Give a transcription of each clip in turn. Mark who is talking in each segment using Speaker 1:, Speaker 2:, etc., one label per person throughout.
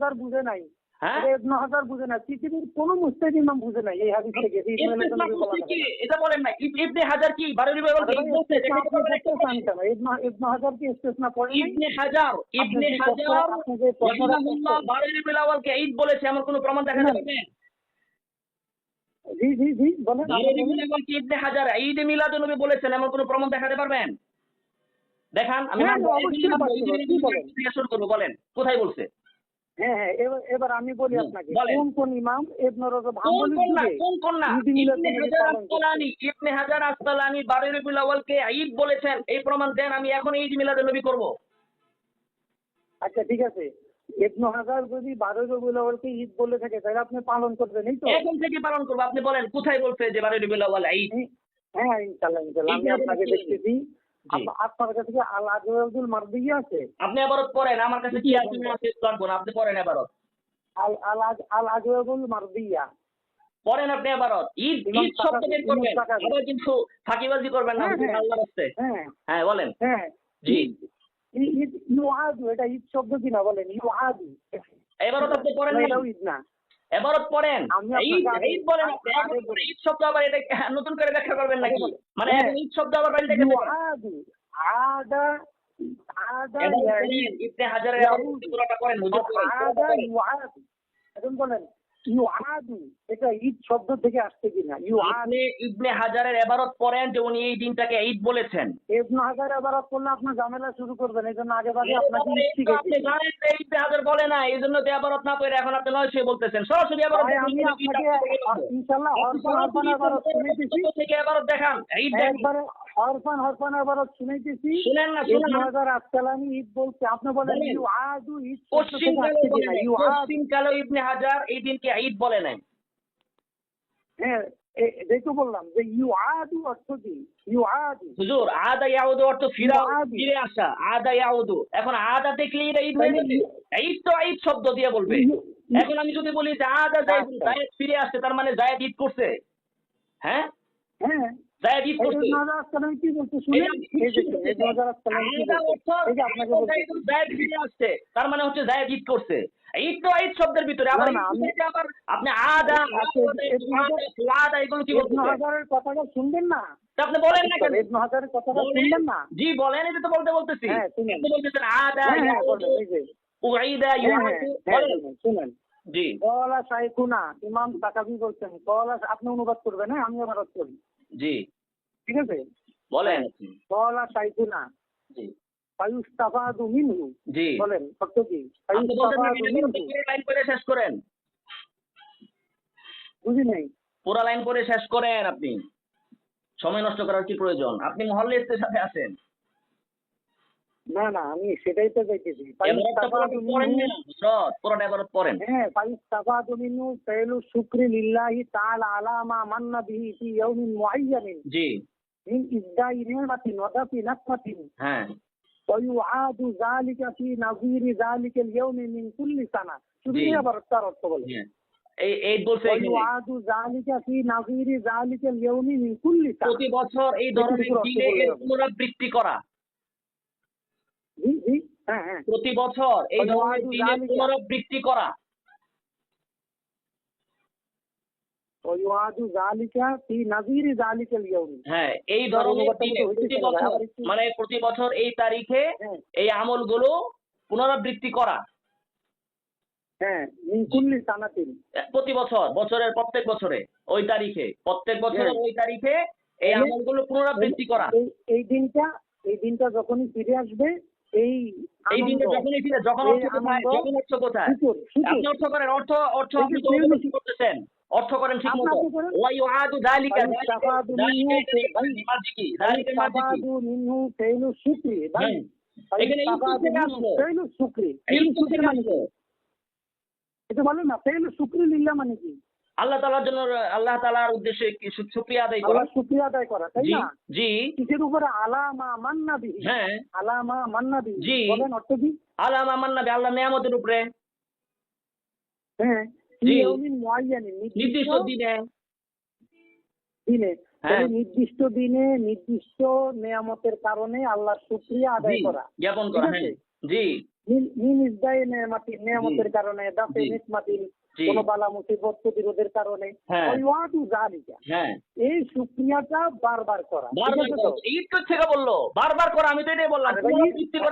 Speaker 1: হাজার বুঝে নাই। ইবনে হাজার বুঝে নাই। পৃথিবীর কোনো মুস্তাহিদ ইমাম বুঝে নাই এই হাদিস থেকে যে ইসমাইল
Speaker 2: ইবনে
Speaker 1: নবী বলা
Speaker 2: কি?
Speaker 1: যাবে না।
Speaker 2: এটা বলেন না। ইবনে হাজার কি? বারোরি বলতে
Speaker 1: আরে ভাই, ইস্তেসনা আপনি করতে চান কেন? ইবনে- ইবনে হাজার কি ইস্তেসনা পড়ে
Speaker 2: ইবনে হাজার ইবনে হাজার
Speaker 1: প্রশ্ন- আপনি যে প্রশ্নটা
Speaker 2: রহিমাহুল্লাহ
Speaker 1: করছেন-
Speaker 2: বারোরি বিলাওয়ালকে ঈদ বলেছে এমন কোনো প্রমাণ দেখাতে
Speaker 1: না। জি জি জি বলেন আপনি
Speaker 2: বারোরি
Speaker 1: বলুন।
Speaker 2: বিলাওয়ালকে ইবনে হাজার ঈদ মিলাদ বলেছেন এমন কোনো প্রমাণ দেখাতে পারবেন? দেখান আমি
Speaker 1: হ্যাঁ,
Speaker 2: শুরু করব বলেন। কোথায় বলছে?
Speaker 1: হ্যাঁ হ্যাঁ এবার এবার আমি বলি আপনাকে কোন কোন ইমাম ইবনে রজব হাম্বলি
Speaker 2: কোন কোন কোন না ইবনে হাজার ইবনে হাজার বারোই রবিউল আউয়ালকে ঈদ বলেছেন এই প্রমাণ দেন আমি এখন ঈদ মিলাদ নবী করব।
Speaker 1: আচ্ছা ঠিক আছে। ইবনে হাজার যদি বারো রবিউল আউয়ালকে ঈদ বলে থাকে তাহলে আপনি পালন করবেন এই তো?
Speaker 2: এখন থেকে পালন করব আপনি বলেন কোথায় বলছে যে বারোই রবিউল আউয়াল ঈদ?
Speaker 1: হ্যাঁ ইনশাল্লাহ ইনশাল্লাহ আমি আপনাকে? দেখতেছি। আপনার কাছে কি আল আজওয়াজুল মারদিয়া আছে
Speaker 2: আপনি আবারও পড়েন আমার কাছে কি আছে না লাগবো না আপনি পড়েন আবারও
Speaker 1: আল আল আল আজওয়াজুল মারদিয়া
Speaker 2: পড়েন আপনি আবারও ঈদ ঈদ শব্দ বের করবেন আবার কিন্তু ফাঁকিবাজি করবেন না
Speaker 1: হ্যাঁ, হ্যাঁ।
Speaker 2: আল্লাহর রাস্তে
Speaker 1: হ্যাঁ
Speaker 2: হ্যাঁ বলেন
Speaker 1: হ্যাঁ
Speaker 2: জি
Speaker 1: ই- ঈদ ইউআদু এটা ঈদ শব্দ কিনা বলেন ইউআদু
Speaker 2: এবারও তো আপনি পড়েন না
Speaker 1: ঈদ না
Speaker 2: এবারও পড়েন। ঈদ বলেন ঈদ শব্দ আবার এটা নতুন করে ব্যাখ্যা করবেন নাকি? মানে
Speaker 1: হ্যাঁ।
Speaker 2: ঈদ শব্দ আবার বাইরে থেকে?
Speaker 1: আদা
Speaker 2: ইবনে হাজারের পুরোটা করেন হুজুর
Speaker 1: এখন বলেন ইউআদু এটা ঈদ শব্দ থেকে আসছে কিনা? ইউআদ
Speaker 2: আপনি ইবনে হাজারের এবারত পড়েন যে উনি এই দিনটাকে ঈদ বলেছেন।
Speaker 1: ইবনে হাজার এবার করলে আপনার ঝামেলা শুরু করবেন এই জন্য আগে ভাগে আপনাকে
Speaker 2: আপনি জানেন যে ইবনে হাজার বলে না এই জন্য তো এবারত না পড়ে এখন আপনি নয় সে বলতেছেন। সরাসরি এবারত
Speaker 1: আমি আপনাকে ইনশাল্লাহ হরফান হরফান এবার শুনাইতেছি
Speaker 2: থেকে এবারত দেখান ঈদ দেখান।
Speaker 1: একবারে হরফান হরফান এবার শুনাইতেছি
Speaker 2: শুনেন না শুনেন
Speaker 1: হাজার আসসালামি ঈদ বলছে আপনি বলেন
Speaker 2: বলেন।
Speaker 1: ইউআদু ঈদ
Speaker 2: পশ্চিম কালো ইবনে হাজার এই দিনকে ঈদ বলে নাই।
Speaker 1: হ্যাঁ এটাই তো বললাম যে ইউআদু অর্থ কি? ইউআদু।
Speaker 2: হুজুর আদা ইয়াউদু অর্থ ফিরা ফিরে আসা। আদা ইয়াউদু। এখন আদা দেখলে এটা ঈদ হয়ে যাবে। ঈদ তো ঈদ শব্দ দিয়ে বলবে। এখন আমি যদি বলি যে আদা জায়েদ
Speaker 1: আচ্ছা।
Speaker 2: জায়েদ ফিরে আসছে তার মানে জায়েদ ঈদ করছে। হ্যাঁ?
Speaker 1: হ্যাঁ।
Speaker 2: জায়েদ ঈদ করছে।
Speaker 1: কি বলছে শুনেন? এই যে
Speaker 2: আদা
Speaker 1: আপনাকে
Speaker 2: জায়েদ ফিরে আসছে। তার মানে হচ্ছে জায়েদ ঈদ করছে। ঈদ তো ঈদ শব্দের ভিতরে আবার আবার আপনি আদা আদা,
Speaker 1: ইবনে হাজার-
Speaker 2: আদা এগুলো কি বলছেন
Speaker 1: হাজারের কথাটা শুনবেন না?
Speaker 2: আপনি বলেন না কেন?
Speaker 1: ইবনে হাজারের কথাটা শুনবেন না?
Speaker 2: জি বলেন এটা তো বলতে বলতেছি।
Speaker 1: হ্যাঁ, শুনেন।
Speaker 2: বলতেছেন আদা জি।
Speaker 1: কলা ইমাম তাকাবি বলছেন। কলা আপনি অনুবাদ করবেন হ্যাঁ আমি অনুবাদ করি।
Speaker 2: জি।
Speaker 1: ঠিক আছে?
Speaker 2: বলেন।
Speaker 1: কলা শাইখুনা
Speaker 2: জি।
Speaker 1: ফায়ুস্তাফাদু মিনহু।
Speaker 2: জি।
Speaker 1: বলেন সত্য কি?
Speaker 2: আপনি বলতেন না,
Speaker 1: ফায়ুস্তাফাদু মিনহু
Speaker 2: পুরো লাইন করে শেষ করেন।
Speaker 1: বুঝি নাই।
Speaker 2: পুরো লাইন করে শেষ করেন আপনি। সময় নষ্ট করার কি প্রয়োজন? আপনি মহল্লের সাথে আছেন।
Speaker 1: না না আমি সেটাই তো চাইতেছি
Speaker 2: পুরোটা এবার পড়েন
Speaker 1: হ্যাঁ ফায়ুস্তাফাদু মিনহু ফাইলু শুকরি লিল্লাহি তাআলা আলা মা মান্না বিহি ফি ইয়াউমিন মুআয়্যানিন
Speaker 2: জি।
Speaker 1: ইসদাই নি'মাতিন ওয়া দাফি নাকমাতিন।
Speaker 2: হ্যাঁ।
Speaker 1: ويعاد ذلك في نظير ذلك اليوم من كل سنة শুধু
Speaker 2: জি।
Speaker 1: আবার তার অর্থ বলে
Speaker 2: হ্যাঁ। এই এই বলছে এখানে,
Speaker 1: ويعاد ذلك في نظير ذلك اليوم من كل سنة
Speaker 2: প্রতি বছর এই ধরনের
Speaker 1: পুরো অর্থ
Speaker 2: দিনে
Speaker 1: বললে
Speaker 2: এর
Speaker 1: হবে।
Speaker 2: পুনরাবৃত্তি করা
Speaker 1: জি জি হ্যাঁ হ্যাঁ
Speaker 2: প্রতি বছর এই ধরনের
Speaker 1: ওয়াইদু
Speaker 2: দিনে
Speaker 1: যালিকা।
Speaker 2: পুনরাবৃত্তি করা হ্যাঁ এই ধরনের প্রতি বছর মানে প্রতি বছর এই তারিখে এই আমলগুলো পুনরাবৃত্তি করা প্রতি বছর বছরের প্রত্যেক বছরে ওই তারিখে প্রত্যেক বছরের
Speaker 1: হ্যাঁ।
Speaker 2: ওই তারিখে এই আমলগুলো পুনরাবৃত্তি করা
Speaker 1: এই দিনটা এই দিনটা যখনই ফিরে আসবে এই
Speaker 2: এই দিনটা যখনই ফিরে যখন অর্থ কোথায় যখন অর্থ কোথায়। আপনি অর্থ করেন অর্থ অর্থ আপনি করতেছেন অর্থ করেন ঠিক মতো।
Speaker 1: আপনি করেন।
Speaker 2: ওয়াইউআদু যালিকা
Speaker 1: তাফাদু মিনহু ফি- ভাই,
Speaker 2: মাঝি কি? যালিকা মাঝি
Speaker 1: মিনহু ফেইলু শুকরি
Speaker 2: হ্যাঁ। এখানে ঈদ থেকে আসলো।
Speaker 1: ফেইলু শুকরি।
Speaker 2: এই
Speaker 1: ফেইলু
Speaker 2: তো
Speaker 1: শুকরি
Speaker 2: থেকে আসলো।
Speaker 1: এটা বলেন না ফেইলু শুকরি লিল্লাহ মানে কি?
Speaker 2: আল্লাহ তাআলার জন্য আল্লাহ তাআলার উদ্দেশ্যে কি শুকরিয়া আদায় করা।
Speaker 1: শুকরিয়া আদায় করা তাই না?
Speaker 2: জি।
Speaker 1: কিসের উপরে? আলামা মান্না বিহি।
Speaker 2: হ্যাঁ।
Speaker 1: আলামা মান্না বিহি।
Speaker 2: জি।
Speaker 1: বলেন অর্থ কি?
Speaker 2: আলাম আমার নাবি আল্লাহ নিয়ামতের উপরে।
Speaker 1: হ্যাঁ।
Speaker 2: নির্দিষ্ট দিনে
Speaker 1: দিনে
Speaker 2: হ্যাঁ।
Speaker 1: নির্দিষ্ট দিনে নির্দিষ্ট নিয়ামতের কারণে আল্লাহর শুক্রিয়া আদায় করা
Speaker 2: জ্ঞাপন করা? হ্যাঁ জি
Speaker 1: নিজ ইসদায়ে নেমাতিন কারণে দাসে
Speaker 2: জি।
Speaker 1: কোন বালা মুসিবত প্রতিরোধের কারণে।
Speaker 2: হ্যাঁ। হ্যাঁ।
Speaker 1: এই শুকরিয়াটা বারবার করা?
Speaker 2: ঈদ তো? থেকে বলল। বারবার করো আমি তো এটাই বললাম।
Speaker 1: এই-
Speaker 2: ঈদ থেকে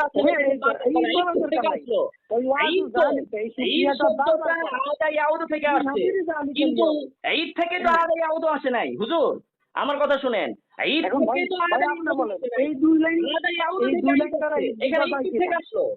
Speaker 2: তো-
Speaker 1: এই
Speaker 2: আদা ইয়াউদ আসে নাই। হুজুর আমার কথা শুনেন। ঈদ থেকে তো
Speaker 1: ভাই
Speaker 2: আদা ইয়াউদ আসে নাই।
Speaker 1: এই দুই লাইন
Speaker 2: আদা ইয়াউদ
Speaker 1: এই
Speaker 2: এখানে ঈদ থেকে আসলো।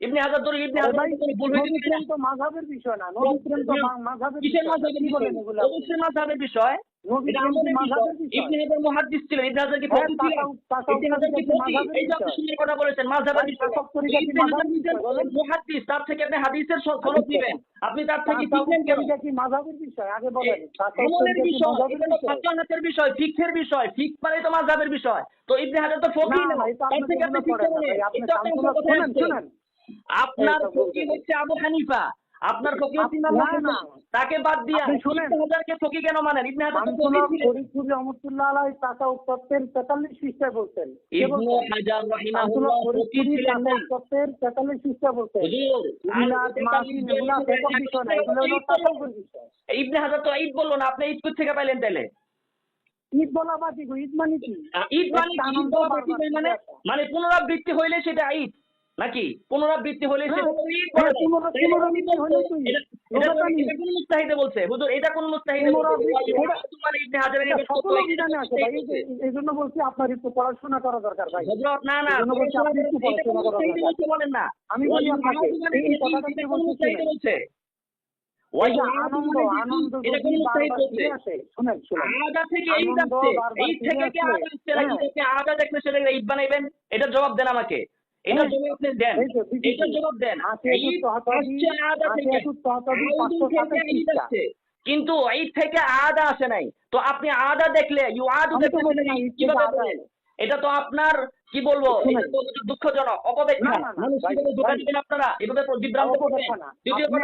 Speaker 2: ইবনে হাজার দলিল ইবনে হাজার
Speaker 1: ভাই
Speaker 2: ভুল হইতে না।
Speaker 1: তো মাযহাবের বিষয় না নবী প্রেম তো মাযহাবের
Speaker 2: কিসের
Speaker 1: বিষয়? না।
Speaker 2: মাযহাবের বিষয়?
Speaker 1: বলেন আপনি?
Speaker 2: অবশ্যই মাযহাবের বিষয়।
Speaker 1: নবী
Speaker 2: এটা
Speaker 1: প্রেম কি
Speaker 2: আমাদের
Speaker 1: মাযহাবের
Speaker 2: বিষয়
Speaker 1: বিষয়।
Speaker 2: ইবনে হাজার মুহাদ্দিস ছিলেন ইবনে হাজার কি
Speaker 1: হ্যাঁ,
Speaker 2: ফকিহ ছিলেন?
Speaker 1: তাসাউফ- তাসাউফ
Speaker 2: ইবনে হাজার কি ফকিহ এই যে আপনি সুন্দর কথা বলেছেন মাযহাবের বিষয়।
Speaker 1: তাসাউফ তরিকা কি
Speaker 2: ইবনে হাজার নিজের মুহাদ্দিস তার থেকে আপনি হাদিসের সনদ। নেবেন আপনি তার থেকে শিখলেন কেন?
Speaker 1: তরিকা কি মাযহাবের বিষয়? আগে বলেন
Speaker 2: বিষয়
Speaker 1: বিষয়?
Speaker 2: ফাকাহাতের বিষয় ফিকহের বিষয়। ফিক মানে তো মাযহাবের বিষয়। তো ইবনে হাজার তো ফকিহ
Speaker 1: না,
Speaker 2: তার থেকে আপনি
Speaker 1: শুনেন, শুনেন।
Speaker 2: আপনার
Speaker 1: বলতে
Speaker 2: হচ্ছে আবু হানিফা। আপনার ফকিহ হচ্ছে ইমাম
Speaker 1: না, না।
Speaker 2: তাকে বাদ দিয়া
Speaker 1: আপনি শুনেন।
Speaker 2: হাজারকে ফকিহ কেন মানেন? ইবনে হাজার
Speaker 1: ফরিদপুর রহমতুল্লাহ আলাই তাসাউফ তত্ত্বের তেতাল্লিশ পৃষ্ঠায় বলছেন। কে
Speaker 2: ইবনে হাজার রাহিমাহুল্লাহ
Speaker 1: ফরিদপুরি
Speaker 2: ছিলেন না।
Speaker 1: তত্ত্বের তেতাল্লিশ পৃষ্ঠায় বলছেন।
Speaker 2: হুজুর ইবনে হাজার তো ঈদ বলল না আপনি ঈদ কোথা থেকে পাইলেন তাহলে?
Speaker 1: ঈদ বলা বা কি গো? ঈদ মানে কি?
Speaker 2: ঈদ মানে মানে মানে পুনরাবৃত্তি হইলে সেটা ঈদ। নাকি? পুনরাবৃত্তি হলে
Speaker 1: হ্যাঁ, হ্যাঁ।
Speaker 2: এটা কোন মুস্তাহিদে বলছে? হুজুর এটা কোন মুস্তাহিদে বলছে?
Speaker 1: এই জন্য আপনার একটু পড়াশোনা করা দরকার ভাই।
Speaker 2: না না বলেন না।
Speaker 1: আমি বলি আপনাকে, এই- কথাটা
Speaker 2: জবাব দেন আমাকে। এটা
Speaker 1: হ্যাঁ।
Speaker 2: জবাব দেন
Speaker 1: এই
Speaker 2: এটা জবাব দেন।
Speaker 1: পৃষ্ঠা।
Speaker 2: আসছে কিন্তু ঈদ থেকে আদা আসে নাই। তো আপনি আদা দেখলে ইউ আদু। এটা তো আপনার কি বলব? দুঃখজনক অপব্যাখ্যা আপনারা? এভাবে বিভ্রান্ত দ্বিতীয় কথা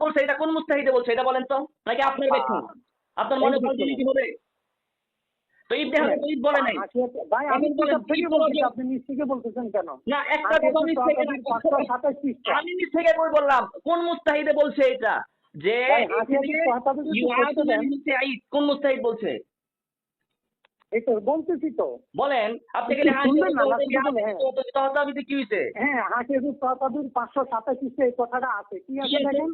Speaker 2: বলছে এটা কোন মুস্তাহিদে বলছে? এটা বলেন তো। নাকি আপনার ব্যাখ্যা আপনার মনে হয় কি হবে তো ইবনে হাজার বলে নাই।
Speaker 1: ভাই আমি
Speaker 2: এখন
Speaker 1: থেকে বলছি আপনি নিচ থেকে বলতেছেন কেন?
Speaker 2: না একটা কথা
Speaker 1: একটু
Speaker 2: থেকে
Speaker 1: তহতাবি, পাঁচশো সাতাশ পৃষ্ঠা।
Speaker 2: আমি নিচ থেকে বই বললাম কোন মুস্তাহিদে বলছে এটা? যে কোন মুস্তাহিদ বলছে?
Speaker 1: এই বলতেছি তো।
Speaker 2: বলেন আপনি গেলে
Speaker 1: হ্যাঁ।
Speaker 2: কি
Speaker 1: হ্যাঁ হাসি একটু পাঁচশো সাতাশ এই কথাটা আছে। কি আছে? দেখেন?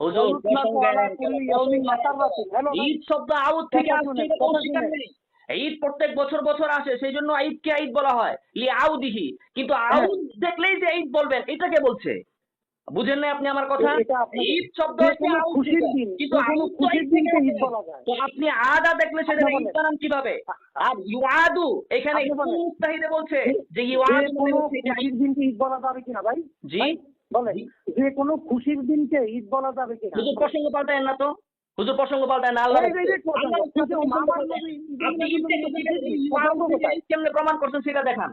Speaker 2: হুজুর,
Speaker 1: মাতারাতিন হ্যালো ভাই।
Speaker 2: ঈদ শব্দ আউদ থেকে আসছে এটা ঈদ প্রত্যেক বছর বছর আসে সেই জন্য ঈদকে ঈদ বলা হয়। লি আউদিহি। কিন্তু
Speaker 1: হ্যাঁ।
Speaker 2: আউদ দেখলেই যে ঈদ বলবেন এটাকে বলছে? বুঝেন না আপনি আমার কথা? ঈদ শব্দ
Speaker 1: খুশির দিন,
Speaker 2: কিন্তু
Speaker 1: খুশির দিনকে ঈদ বলা যায়।
Speaker 2: তো আপনি আদা দেখলে সেটা ঈদ বানান কীভাবে? আর ইউআদু এখানে মুস্তাহিদে বলছে যে ইউআদু ঈদ।
Speaker 1: দিনকে ঈদ বলা যাবে কিনা ভাই?
Speaker 2: জি।
Speaker 1: বলেন। যে কোনো খুশির দিনকে ঈদ বলা যাবে কিনা?
Speaker 2: হুজুর প্রসঙ্গ পাল্টায় না তো। হুজুর প্রসঙ্গ পাল্টায় না আল্লাহ আপনি প্রমাণ করছেন সেটা দেখান।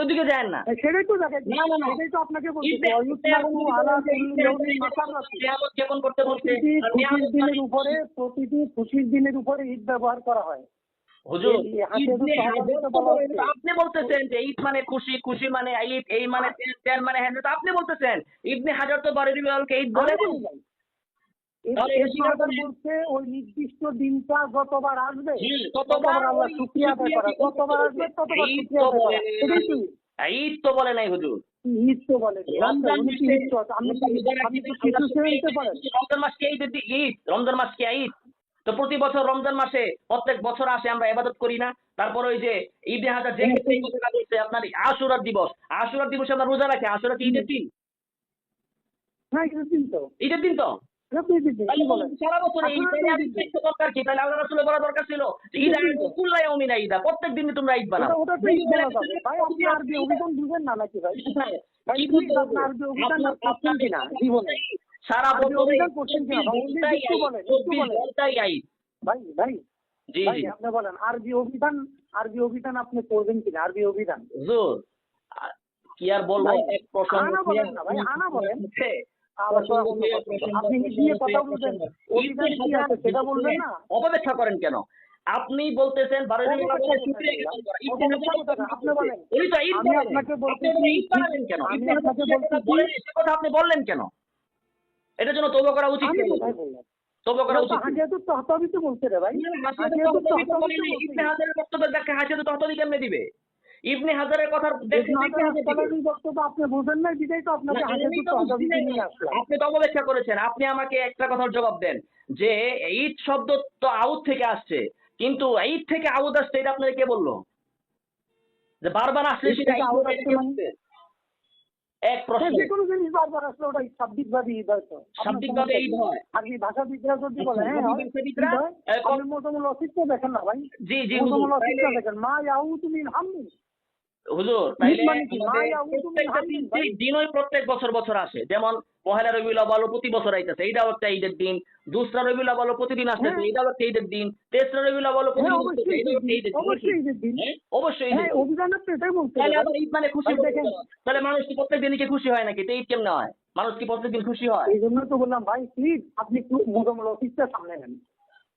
Speaker 2: ওদিকে যায় না
Speaker 1: সেটাই তো দেখেন
Speaker 2: না, না, না।
Speaker 1: সেটাই তো আপনাকে বলছি
Speaker 2: ঈদে-
Speaker 1: ওয়ায়ুতলাকু আলা কুল্লি ইয়াউমিন মাতারাতিন।
Speaker 2: নিয়ামত জ্ঞাপন করতে বলছে
Speaker 1: প্রতিটি খুশির দিনের উপরে প্রতিটি খুশির দিনের উপরে ঈদ ব্যবহার করা হয়
Speaker 2: হুজুর। আপনি বলতেছেন যে ঈদ মানে খুশি খুশি মানে ঈদ এই মানে মানে হ্যাঁ আপনি বলতেছেন ইবনে হাজার তো বেলালকে ঈদ বলে
Speaker 1: আমি বলি নাই। এই-
Speaker 2: তাহলে
Speaker 1: এই
Speaker 2: এটা স্বীকার
Speaker 1: সরকার
Speaker 2: করেন।
Speaker 1: বলছে ওই নির্দিষ্ট দিনটা যতবার আসবে ততবার আল্লাহ
Speaker 2: ওই
Speaker 1: আদায় করা যতবার আসবে ততবার
Speaker 2: ঈদ
Speaker 1: আদায় করা ঈদ।
Speaker 2: ঈদ তো বলে নাই হুজুর।
Speaker 1: ঈদ তো বলে
Speaker 2: রমজান
Speaker 1: উনি কি
Speaker 2: মাসে
Speaker 1: ঈদ
Speaker 2: ঈদ রমজান মাস ঈদ তো প্রতি বছর রমজান মাসে প্রত্যেক বছর আসে আমরা এবাদত করি না। তারপর ওই যে ঈদে হাজার যে ক্ষেত্রে এই কথাটা বলছে আপনার আশুরার দিবস। আশুরার দিবসে আমরা রোজা রাখি আশুরা কি ঈদের দিন।
Speaker 1: হ্যাঁ
Speaker 2: ঈদের দিন তো।
Speaker 1: ঈদের দিন তো।
Speaker 2: প্রত্যেক তোমরা ঈদ বানাও। সারা
Speaker 1: ভাই ভাই
Speaker 2: জি। জি
Speaker 1: আপনি বলেন আরবি অভিধান আরবি অভিধান আপনি পড়বেন কিনা? আরবি অভিধান
Speaker 2: কি আর বলব?
Speaker 1: ভাই,
Speaker 2: এক প্রসঙ্গ
Speaker 1: আনা বলেন
Speaker 2: অপব্যাখ্যা করেন কেন? আপনি বলতেছেন?
Speaker 1: আপনি
Speaker 2: বললেন কেন? এটার জন্য তৌবা করা উচিত তৌবা করা উচিত বক্তব্যের ব্যাখ্যা হাসিয়াতুর তহতাবি কেমনে দিবে? ইবনে হাজারের কথা
Speaker 1: বক্তব্য আপনি বোঝেন না বিদায় তো আপনাকে
Speaker 2: আপনি তো অপব্যাখ্যা করেছেন আপনি আমাকে একটা কথার জবাব দেন যে ঈদ শব্দ তো আউদ থেকে আসছে কিন্তু ঈদ থেকে আউদ আসছে এটা আপনাকে কে বলল? যে বারবার আসলে সেটা
Speaker 1: আউদ আসছে মানে?
Speaker 2: হচ্ছে। এক প্রশ্ন।
Speaker 1: যে কোনো জিনিস বারবার আসলে ওটা শাব্দিকভাবে ঈদ হয়তো
Speaker 2: শাব্দিকভাবে ঈদ হয়।
Speaker 1: আপনি ভাষাবিদরা যদি বলে হ্যাঁ হয়,
Speaker 2: ভাষাবিদরা,
Speaker 1: হয়। মোটামুল অস্তিত্ব দেখেন না ভাই।
Speaker 2: জি জি
Speaker 1: মোটামুল অস্তিত্ব দেখেন। মা ইয়াউতু মিন হাম্মিন।
Speaker 2: হুজুর তাইলে
Speaker 1: মানে।
Speaker 2: দিনই প্রত্যেক বছর বছর আসে যেমন পহেলা রবিউল আউয়াল প্রতি বছর আইতেছে এইটাও একটা ঈদের দিন। দুসরা রবিউল আউয়াল প্রতিদিন আসতেছে
Speaker 1: হ্যাঁ।
Speaker 2: এইটাও একটা ঈদের দিন। তেসরা রবিউল আউয়াল
Speaker 1: হ্যাঁ
Speaker 2: প্রতিদিন
Speaker 1: অবশ্যই
Speaker 2: হ্যাঁ, তাহলে আবার ঈদ মানে খুশি তাহলে মানুষ কি প্রত্যেক দিনই কি খুশি হয় নাকি? তো ঈদ কেমনে হয়? মানুষ কি প্রত্যেক দিন খুশি হয়?
Speaker 1: এই জন্য তো বললাম ভাই প্লিজ আপনি একটু মোটামুল অফিসটা সামনে নেন।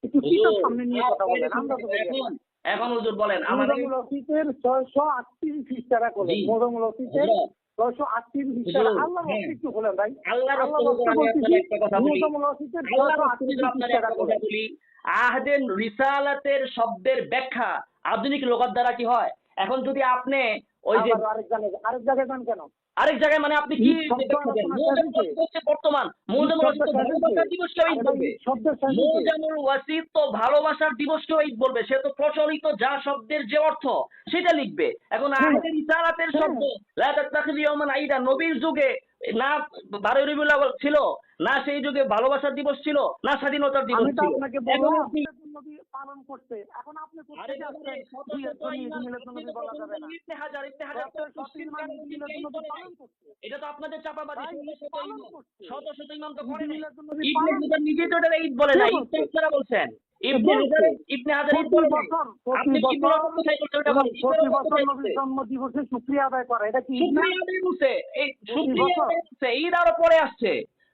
Speaker 1: একটু সামনে নিয়ে কথা বলেন আমরা তো
Speaker 2: এখন হুজুর বলেন আমাদের
Speaker 1: লতিফের ছয়শো আটত্রিশ ইস্তারা করলেন
Speaker 2: জি।
Speaker 1: মোটামুল অফিসের ছয়শো আটত্রিশ পৃষ্ঠারা আল্লাহ
Speaker 2: হ্যাঁ।
Speaker 1: একটু বলেন ভাই।
Speaker 2: আল্লাহর
Speaker 1: আল্লাহ ছয়শো আটত্রিশ করলেন
Speaker 2: আহদের রিসালাতের শব্দের ব্যাখ্যা। আধুনিক লোকার দ্বারা কি হয়? এখন যদি আপনি ওই যে
Speaker 1: আরেক জায়গায় আরেক জায়গায় যান কেন?
Speaker 2: আরেক জায়গায় মানে আপনি কি বর্তমান। মৌজামুল ওয়াসিত তো ভালোবাসার দিবসকেও ঈদ বলবে। মৌজামুল ওয়াসিত তো ভালোবাসার দিবসকেও ঈদ বলবে। সে তো প্রচলিত যা শব্দের যে অর্থ সেটা লিখবে। এখন
Speaker 1: হ্যাঁ।
Speaker 2: ইসারাতের
Speaker 1: হ্যাঁ।
Speaker 2: শব্দ আইদা নবীর যুগে না বারোই রবিউল ছিল না সেই যুগে ভালোবাসার দিবস ছিল না স্বাধীনতার দিবস ছিল।
Speaker 1: নবী পালন করতে এখন আপনি না।
Speaker 2: এটা তো আপনাদের চাপাবাদী শত শত ইমাম। তো করে নিজেই তো এটা ঈদ বলে
Speaker 1: কে
Speaker 2: ঈদ বলছেন
Speaker 1: না
Speaker 2: ঈদ আরও পরে আসছে।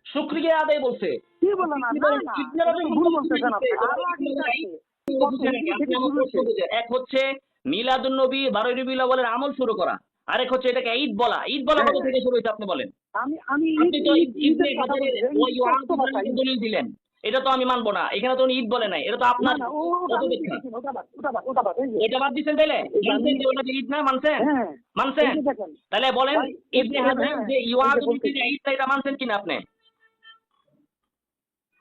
Speaker 2: শুকরিয়া আদায় বলছে।
Speaker 1: কি বলেন? না? না।
Speaker 2: এক হচ্ছে মিলাদুন নবী বারোই রবিউল আউয়ালের আমল শুরু করা। আরেক হচ্ছে এটাকে ঈদ বলা। ঈদ বলা কবে
Speaker 1: হ্যাঁ।
Speaker 2: থেকে শুরু হয়েছে আপনি বলেন?
Speaker 1: আমি আমি
Speaker 2: আপনি তো
Speaker 1: ঈদ
Speaker 2: দিলেন। এটা তো আমি মানবো না। এখানে তো উনি ঈদ বলে নাই। এটা তো আপনার
Speaker 1: না।
Speaker 2: এটা বাদ দিচ্ছেন তাইলে? মানছেন যে ওটা ঈদ না? মানছেন?
Speaker 1: হ্যাঁ
Speaker 2: মানছেন?
Speaker 1: এই
Speaker 2: তাহলে বলেন ইবনে হাজার
Speaker 1: হ্যাঁ,
Speaker 2: যে ইওয়াদু ঈদ এটা মানছেন কিনা আপনি?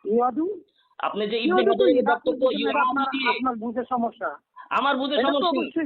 Speaker 1: ইয়াদু
Speaker 2: আপনি যে ইবনে
Speaker 1: ইয়াদু
Speaker 2: হাজারের বক্তব্য
Speaker 1: আপনার-
Speaker 2: দিয়ে।
Speaker 1: আপনার বুঝে সমস্যা।
Speaker 2: আমার বুঝে সমস্যা